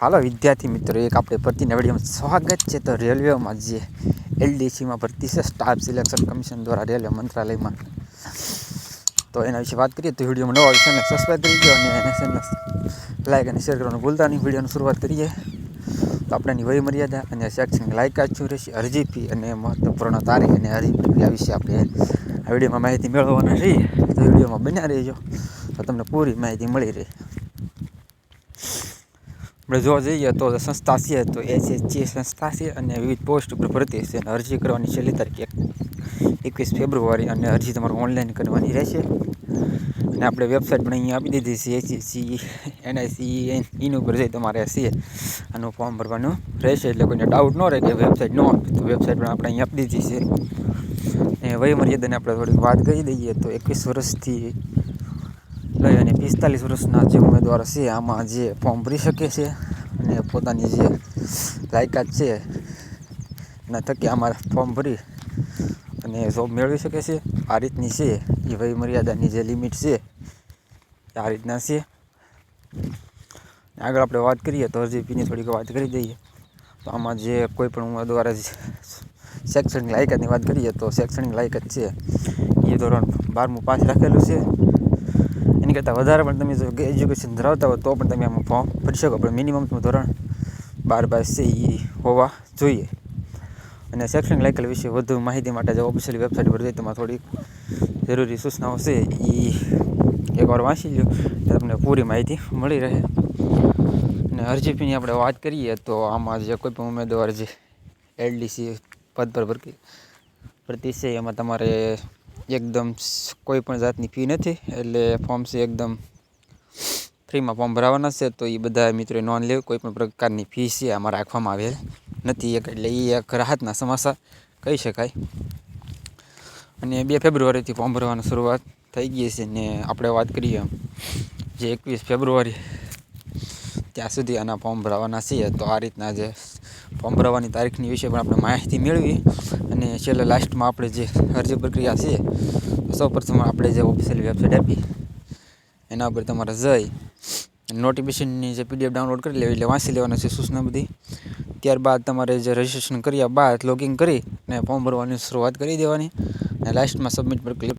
હાલો, વિદ્યાર્થી મિત્રો, એક આપણે ભરતીના વિડીયોમાં સ્વાગત છે. તો રેલવેમાં જે એલડીસીમાં ભરતી છે, સ્ટાફ સિલેક્શન કમિશન દ્વારા રેલવે મંત્રાલયમાં. તો એના વિશે વાત કરીએ, તો વિડીયોમાં નવા વિશે સબસ્ક્રાઈબ કરી દો અને ચેનલ લાઈક અને શેર કરવાનું ભૂલતા નહીં. વિડીયોની શરૂઆત કરીએ. તો આપણે વય મર્યાદા અને શૈક્ષણિક લાયકાત શું રહેશે, અરજી ફી અને મહત્વપૂર્ણ તારીખ અને અરજી પ્રક્રિયા વિશે આપણે આ વિડીયોમાં માહિતી મેળવવાના રહીએ તો વિડીયોમાં બન્યા રહેજો. તો તમને પૂરી માહિતી મળી રહે. આપણે જોવા જઈએ તો સંસ્થા છે તો એસએચજી સંસ્થા છે અને વિવિધ પોસ્ટ ઉપર ભરતી છે અને અરજી કરવાની છેલ્લી તારીખ એકવીસ ફેબ્રુઆરી અને અરજી તમારે ઓનલાઈન કરવાની રહેશે અને આપણે વેબસાઇટ પણ અહીંયા આપી દીધી છે એસએસસી એનઆઈસી એની ઉપર જઈ તમારે છે આનું ફોર્મ ભરવાનું રહેશે એટલે કોઈને ડાઉટ ન રહે કે વેબસાઇટ ન તો વેબસાઇટ પણ આપણે અહીંયા આપી દીધી છે અને વય મર્યાદાને આપણે થોડીક વાત કરી દઈએ તો એકવીસ વર્ષથી લઈ અને પિસ્તાલીસ વર્ષના જે ઉમેદવારો છે, આમાં જે ફોર્મ ભરી શકે છે અને પોતાની જે લાયકાત છે, એના થકી આમાં ફોર્મ ભરી અને જોબ મેળવી શકે છે. આ રીતની છે એ વય મર્યાદાની જે લિમિટ છે આ રીતના છે. આગળ આપણે વાત કરીએ તો અરજી ફીની થોડીક વાત કરી દઈએ. તો આમાં જે કોઈ પણ ઉમેદવાર શૈક્ષણિક લાયકાતની વાત કરીએ તો શૈક્ષણિક લાયકાત છે એ ધોરણ બારમું પાસ રાખેલું છે. એની કરતાં વધારે પણ તમે જો એજ્યુકેશન ધરાવતા હોય તો પણ તમે આમાં ફોર્મ ભરી શકો પણ મિનિમમ ધોરણ બાર પાસ છે એ હોવા જોઈએ અને શૈક્ષણિક લાયકાત વિશે વધુ માહિતી માટે જો ઓફિશિયલ વેબસાઇટ પર જઈ તમારે થોડીક જરૂરી સૂચનાઓ છે એ એકવાર વાંચી લો એટલે તમને પૂરી માહિતી મળી રહે અને અરજી ફીની આપણે વાત કરીએ તો આમાં જે કોઈ પણ ઉમેદવાર જે એલડીસી પદ પર ભરતી ભરતી છે એમાં તમારે એકદમ કોઈ પણ જાતની ફી નથી, એટલે ફોર્મ છે એકદમ ફ્રીમાં ફોર્મ ભરાવાના છે, તો એ બધા મિત્રોએ નોંધ લેવી, કોઈ પણ પ્રકારની ફી છે આમાં રાખવામાં આવેલ નથી એક, એટલે એ એક રાહતના સમાસા કહી શકાય. અને બે ફેબ્રુઆરીથી ફોર્મ ભરવાની શરૂઆત થઈ ગઈ છે ને આપણે વાત કરીએ જે એકવીસ ફેબ્રુઆરી ત્યાં સુધી આના ફોર્મ ભરાવાના છીએ તો આ રીતના જે ફોર્મ ભરવાની તારીખની વિશે પણ આપણે માહિતી મેળવી અને છેલ્લે લાસ્ટમાં આપણે જે અરજી પ્રક્રિયા છે સૌ પ્રથમ આપણે જે ઓફિશિયલ વેબસાઇટ આપી, એના ઉપર તમારે જઈ નોટિફિકેશનની જે પીડીએફ ડાઉનલોડ કરી લેવી એટલે વાંચી લેવાની છે સૂચના બધી. ત્યારબાદ તમારે જે રજિસ્ટ્રેશન કર્યા બાદ લોગિન કરી અને ફોર્મ ભરવાની શરૂઆત કરી દેવાની અને લાસ્ટમાં સબમિટ પર ક્લિક